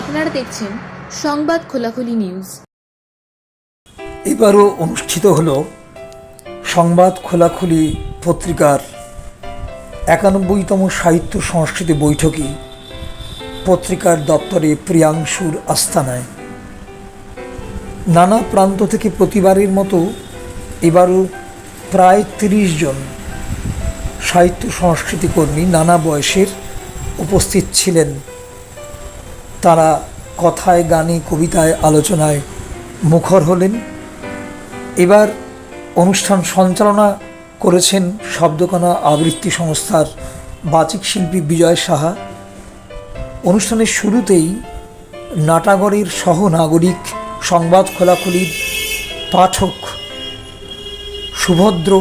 আপনারা দেখছেন সংবাদ খোলাখুলি নিউজ। এবারও অনুষ্ঠিত হল সংবাদ খোলাখুলি পত্রিকার একানব্বইতম সাহিত্য সংস্কৃতি বৈঠকে পত্রিকার দপ্তরে প্রিয়াংশুর আস্তানায়। নানা প্রান্ত থেকে প্রতিবারের মতো এবারও প্রায় তিরিশ জন সাহিত্য সংস্কৃতি কর্মী নানা বয়সের উপস্থিত ছিলেন। তারা কথায়, গানে, কবিতায়, আলোচনায় মুখর হলেন। এবার অনুষ্ঠান সঞ্চালনা করেছেন শব্দকণা আবৃত্তি সংস্থার বাচিক শিল্পী বিজয় সাহা। অনুষ্ঠানের শুরুতেই নাটাগড়ের সহনাগরিক সংবাদ খোলাখুলির পাঠক সুভদ্র,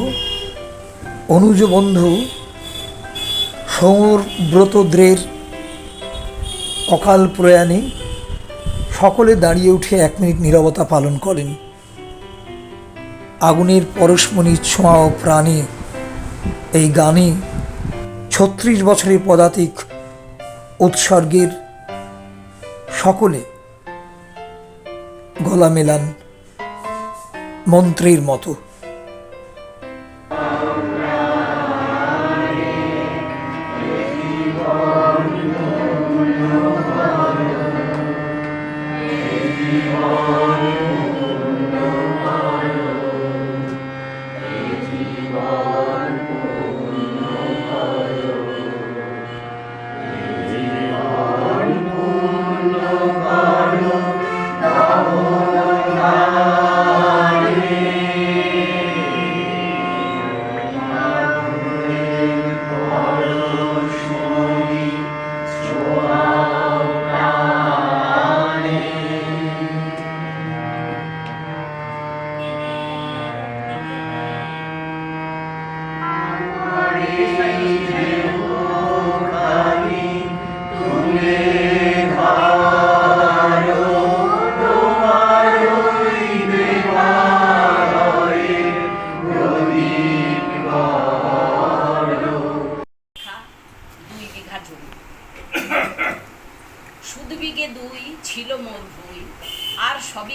অনুজ বন্ধু সৌরব্রতদ্রের অকাল প্রয়াণে সকলে দাঁড়িয়ে উঠে এক মিনিট নীরবতা পালন করেন। আগুনের পরশমণি ছোঁয়া ও প্রাণে এই গানে ছত্রিশ বছরের পদাতিক উৎসর্গের সকলে গলা মেলান মন্ত্রের মতো।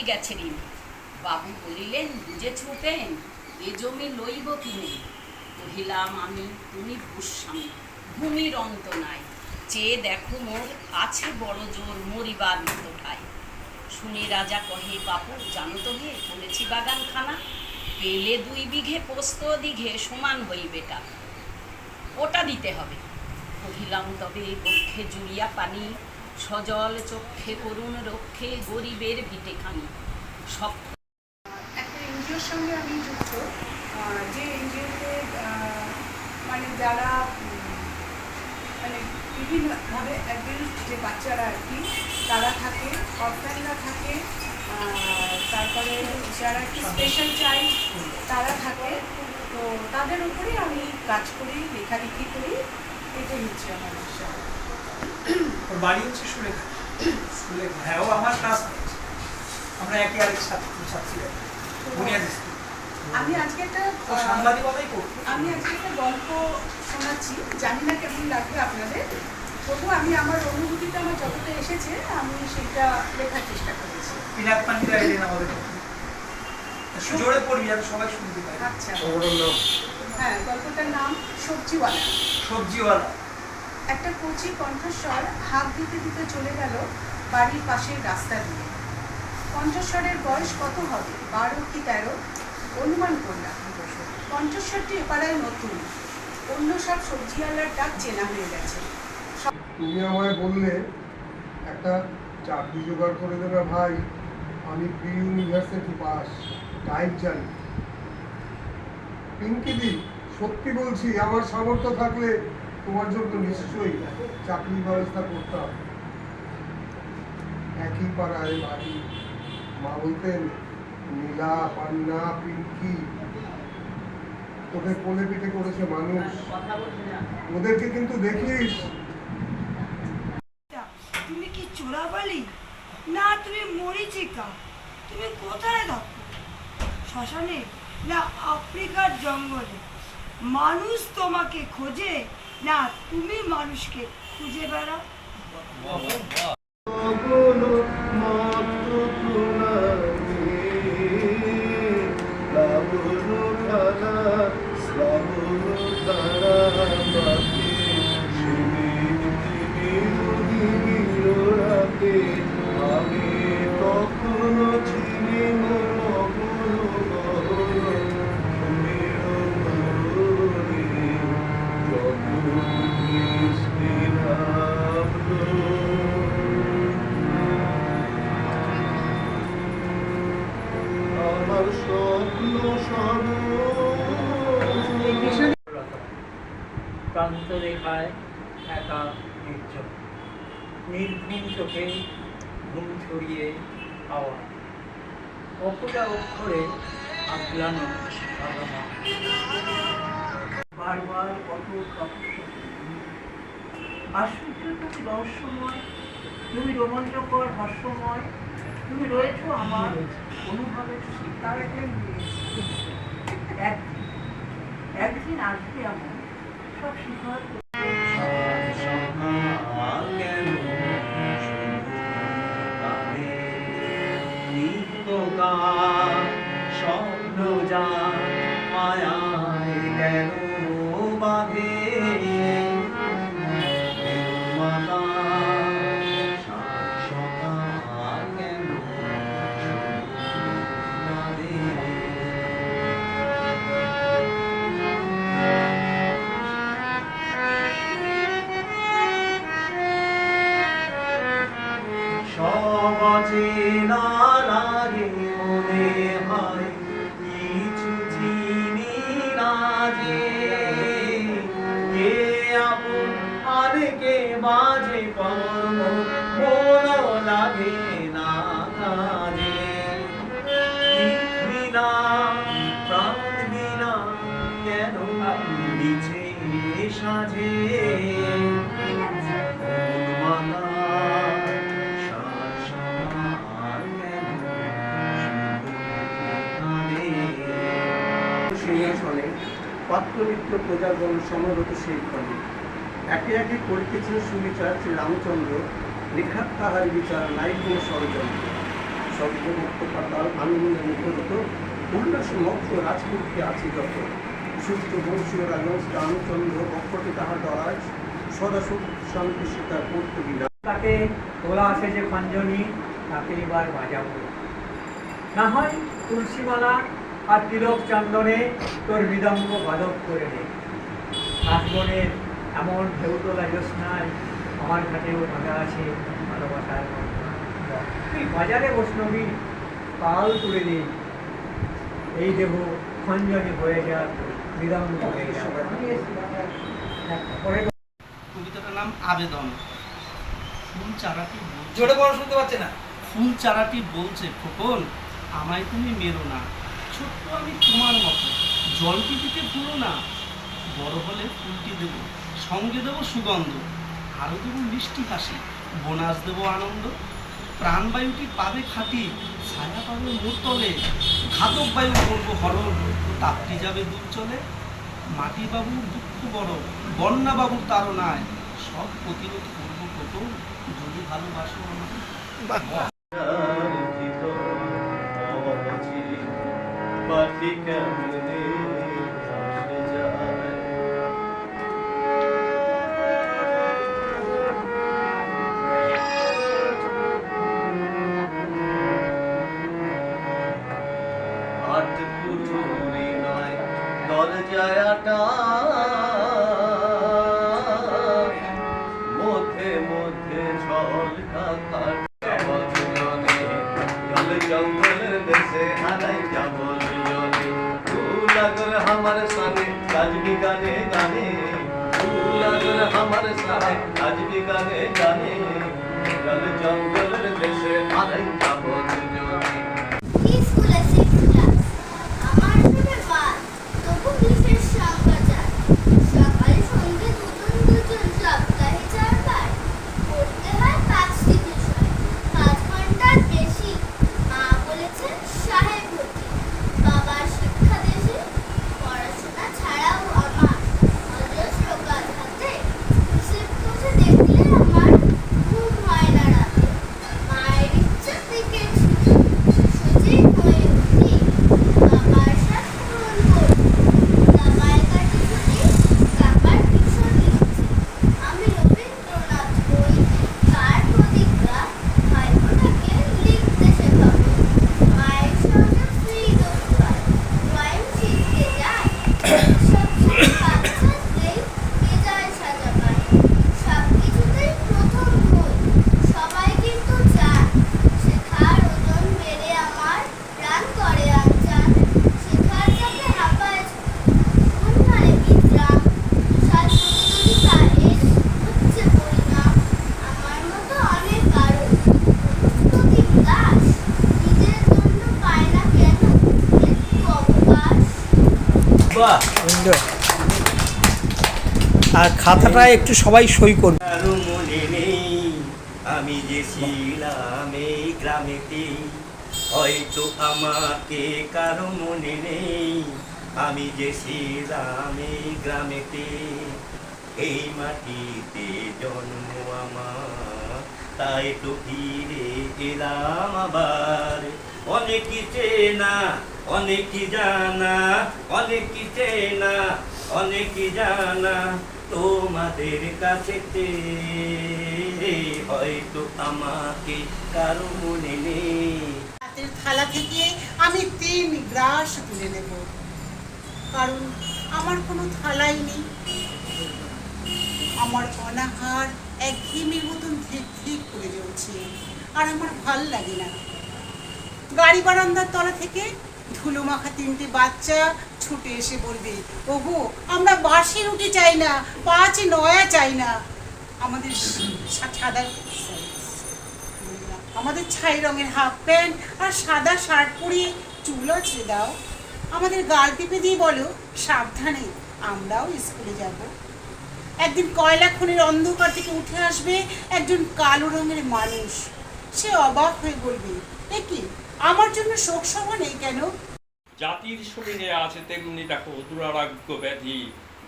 আর গেছে ঋণ বাবু বলিলেন, বুঝে ছুটেন এ জমি লইব কিনে। কহিলাম, আমি, তুমি ভূস্বামী, ভূমির অন্ত নাই। চেয়ে দেখো মোর আছে বড় জোর মরিবার মতো ঠাই। শুনে রাজা কহে, বাপু, জানো তো হে, বলেছি বাগানখানা। পেলে দুই বিঘে পোস্ত, দিঘে সমান হইবে টাকা। ওটা দিতে হবে। কহিলাম, তবে বক্ষে জুড়িয়া পানি সজল চক্ষে করুণ রক্ষে গরিবের ভিটে খানি সব একটা এনজিওর সঙ্গে আমি যুক্ত। যে এনজিওতে মানে যারা মানে বিভিন্নভাবে অ্যাডাল্ট যে বাচ্চারা আর কি, তারা থাকে অরফ্যানরা থাকে তারপরে যারা একটু স্পেশাল চাই, তারা থাকে। তো তাদের উপরেই আমি কাজ করি, লেখালেখি করি। এটাই হচ্ছে আমার বিষয় ওর বাড়ি হচ্ছে সুলেখা। সুলেখা হ্যাঁ ও আমার ক্লাস আমরা একে আরেক ছাত্র ছাত্রী বুনিয়াদ আমি আজকে একটা সাংবাদিকতাই করতো। আমি আজকে একটা গল্প শোনাচ্ছি। জানি না কেমন লাগবে আপনাদের। তবু আমি আমার অনুভূতিটা আমার যতটা এসেছে আমি সেটা লেখার চেষ্টা করেছি। পিনাক পান্ডিরা এলেন আমাদের পক্ষে। পড়বি যাতে সবাই শুনতে পায় আচ্ছা। হ্যাঁ গল্পটার নাম সবজিওয়ালা। সবজিওয়ালা। একটা কচি কণ্ঠস্বর হাত দিতে দিতে চলে গেল বাড়ির পাশের রাস্তা দিয়ে। কণ্ঠস্বরের বয়স কত হবে? বারো কি তেরো? অনুমান করলাম। কণ্ঠস্বরটি এপাড়ায় নতুন। অন্য সব সবজিওয়ালার ডাক চেনা হয়ে গেছে। তুমি আমায় বললে, একটা চাকরি জোগাড় করে দেবে ভাই। আমি প্রি ইউনিভার্সিটি পাস টাইপ জানি পিঙ্কিদি সত্যি বলছি, আমার সামর্থ্য থাকলে তোমার জন্য নিশ্চয়ই চাকরির ব্যবস্থা করতাম একই পাড়ায় বাড়ি। মা বলতেন, নীলা, পান্না, পিঙ্কি তোকে কোলে পিঠে করেছে মানুষ। ওদেরকে কিন্তু দেখিস। তুমি কি চোরাবালি? না, তুমি মরিচিকা। তুমি কোথায় থাকো? শ্মশানে না, আফ্রিকার জঙ্গলে? মানুষ তোমাকে খোঁজে না তুমি মানুষকে খুঁজে বেড়াও। প্রান্ত রেখায় একা নির্জন। নির্ঘুম চোখে ঘুম ছড়িয়ে হাওয়া। অপটা অক্ষরে আগলানো বারবার কত আশ্চর্য তুমি রহস্যময়, তুমি রোমাঞ্চকর হাস্যময়, তুমি রয়েছো আমার অনুভবের শিকার একদিন আসবে এমন সব শিকার লাগে না কাজে বিনা প্রাণ বিনা কেন পাত্রমিত্র প্রজাগণ সমরত সেই ক্ষণে একে একে করিতেছিল সুবিচার শ্রী রামচন্দ্র লেখার বিচার নাই কোনো ষড়যন্ত্র। সর্বমুক্ত পাতাল আনন্দে মুখরত উল্লাস মক্ষ রাজমূর্তি আছে যত। সূর্য বংশীয় রাজন রামচন্দ্র অক্ষতে তাহার দরাজ সদা শান্তি সীতা করতে তাকে তোলা আছে যে খঞ্জনি, তাকে এবার বাজাবো। না হয় তুলসীমালা আর তিলক চন্দনে তোর মৃদঙ্গ বাদক করে নে। কাশবনের এমন ঢেউ তোলা জ্যোৎস্নায় আমার ঘাটেও বাঁধা আছে ভালোবাসার তুই বাজারে বৈষ্ণবী পাল তুলে দিই এই দেহ খঞ্জনি হয়ে যাক মৃদঙ্গ হয়ে কবিতাটার নাম আবেদন। ফুল চারাটি জোরে বড় শুনতে পাচ্ছে না। ফুল চারাটি বলছে খোকন আমায় তুমি মেরো না। ছোট্ট আমি তোমার মতো। জলটি দিতে ভুলো না। বড় হলে ফুলটি দেব। সঙ্গে দেবো সুগন্ধ। আরও দেবো মিষ্টি হাসি। বোনাস দেবো আনন্দ। প্রাণবায়ুটি পাবে খাঁটি। ছায়া পাবে মোর তলে। ঘাতক বায়ু করব হরণ। তাপটি যাবে দূর চলে। মাটি বাবুর দুঃখ বড়। বন্যা বাবুর তাড়নায়। সব প্রতিরোধ করব কত যদি ভালোবাসো আমাকে। কেমনে ভাসে পুরুরি নয় মধ্যে মধ্যে ছল কাকার জঙ্গলের দেশে হারাই যাব জলে আমার সানে কাজ গানে গানে ফুল আমার সানে কাজ গানে গানে জল জঙ্গলের দেশে হারাই যাব জলে স্কুল আছে ক্লাস আমার ভেবে বাদ তবু কিসের সংবাচার সকালে সন্ধ্যে দুজন দুজন সপ্তাহে চারবার পড়তে হয় পাঁচটি বিষয় পাঁচ ঘণ্টার বেশি মা বলেছেন সাহেব হতে বাবার শিক্ষা দেশে পড়াশোনা ছাড়াও আমার অজস্র কাজ হাতে হিসেব কষে দেখলে আমার ঘুম হয় না রাতে মায়ের ইচ্ছা থেকে সুজি হয়ে উঠি আর খাতাটা একটু সবাই সই করবে। আমি যে ছিলাম এই গ্রামেতে, হয়তো আমাকে কারও মনে নেই। আমি যে ছিলাম এই গ্রামেতে, এই মাটিতে জন্ম আমার। তাই তো ফিরে এলাম আবার। অনেক চেনা অনেক জানা অনেক চেনা অনেক জানা, তোমাদের কাছেতে হয়তো আমাকে কারও মনে নেই। থালা থেকে আমি তিন গ্রাস তুলে নেব। কারণ আমার কোনো থালাই নেই। আমার অনাহার এক ঘিমির মতন ঠিক ঠিক করে জ্বলছে। আর আমার ভালো লাগে না। গাড়ি বারান্দার তলা থেকে ধুলো মাখা তিনটে বাচ্চা ছুটে এসে বলবে, ওগো, আমরা বাসি রুটি চাই না, পাঁচ নয়া চাই না। আমাদের সাদা আমাদের ছাই রঙের হাফ প্যান্ট আর সাদা শার্ট পরিয়ে চুল আছড়ে দাও। আমাদের গাল টিপে দিয়ে বলো, সাবধানে, আমরাও স্কুলে যাব। একদিন কয়লা খনির অন্ধকার থেকে উঠে আসবে একজন কালো রঙের মানুষ। সে অবাক হয়ে বলবে, এ কি? আমার জন্য শোক সভা নেই কেন? জাতির শরীরে আছে তেমনি দেখো, দুরারোগ্য ব্যাধি,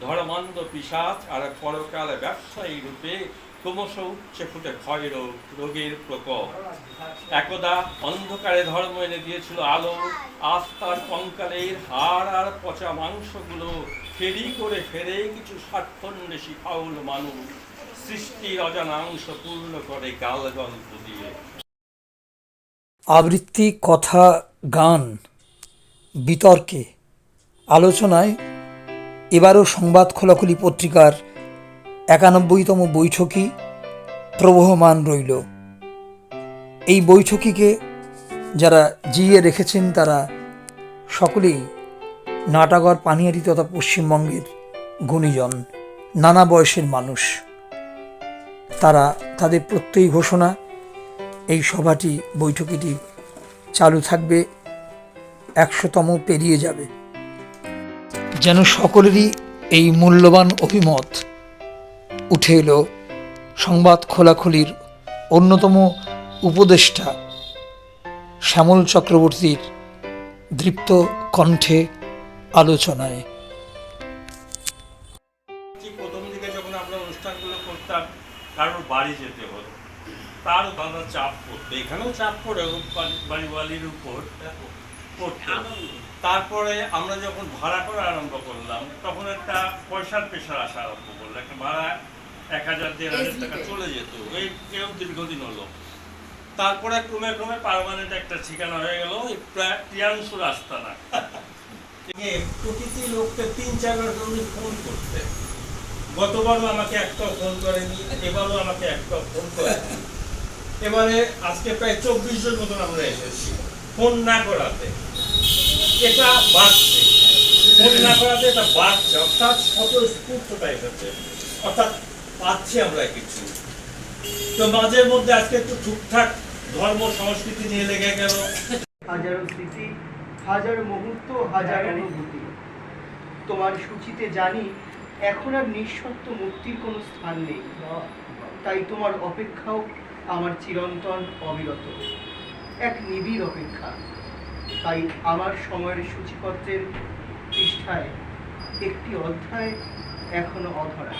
ধর্মান্ধ পিসাচ, আর পরকাল ব্যবসায়ী রূপে ক্রমশ উচ্চে ফুটে ক্ষয় রোগ, রোগের প্রকোপ। একদা অন্ধকারে ধর্ম এনে দিয়েছিল আলো, আস্থার কঙ্কালের হাড় আর পচা মাংসগুলো ফেরি করে ফেরে কিছু ষাটখণ্ডে ফাউল মানুষ সৃষ্টির অজানা অংশ পূর্ণ করে গাল গল্প দিয়ে। আবৃত্তি, কথা, গান, বিতর্কে, আলোচনায় এবারও সংবাদ খোলাখুলি পত্রিকার একানব্বইতম বৈঠকই প্রবহমান রইল। এই বৈঠকিকে যারা জিয়ে রেখেছেন, তারা সকলেই নাটাগর পানিয়ারি তথা পশ্চিমবঙ্গের গুণীজন, নানা বয়সের মানুষ। তারা তাদের প্রত্যয়ী ঘোষণা এই সভাটি, বৈঠকটি চালু থাকবে, একশোতম পেরিয়ে যাবে। যেন সকলেরই এই মূল্যবান অভিমত উঠে এলো। সংবাদ খোলাখুলির অন্যতম উপদেষ্টা শ্যামল চক্রবর্তীর দৃপ্ত কণ্ঠে আলোচনায়। প্রথম দিকে যখন আমরা অনুষ্ঠানগুলো করতাম, কারোর বাড়ি যেতে হতো। তার দাদা চাপ পড়তো। এখানেও চাপ পড়ে বাড়িওয়ালির উপর। তারপরে আমরা যখন ভাড়া করা আরম্ভ করলাম তখন একটা পয়সার পেশার আসা আরম্ভ করল। একটা ভাড়া এক হাজার দেড় হাজার টাকা চলে যেত। এই কেউ দীর্ঘদিন হলো। তারপরে ক্রমে ক্রমে পার্মানেন্ট একটা ঠিকানা হয়ে গেল প্রিয়াংশু রাস্তানা প্রতিটি লোককে তিন চারবার জন্য ফোন করতে। গতবারও আমাকে একটা ফোন করেনি, এবারও আমাকে একটা ফোন করেনি। এবারে আজকে প্রায় চব্বিশ জন মতন আমরা এসেছি ফোন না করাতে। এটা বাড়ছে। ফোন না করাতে এটা বাড়ছে, অর্থাৎ স্বতঃস্ফূর্ততা এসেছে অর্থাৎ পাচ্ছি আমরা কিছু। তো মাঝের মধ্যে আজকে একটু ঠিকঠাক ধর্ম, সংস্কৃতি নিয়ে লেগে গেল। হাজারো স্মৃতি, হাজারো মুহূর্ত, হাজার অনুভূতি। তোমার সূচিতে জানি এখন আর নিঃসত্ব মুক্তির কোনো স্থান নেই। তাই তোমার অপেক্ষাও আমার চিরন্তন অবিরত। এক নিবিড় অপেক্ষা। তাই আমার সময়ের সূচিপত্রের পৃষ্ঠায় একটি অধ্যায় এখনও অধরা।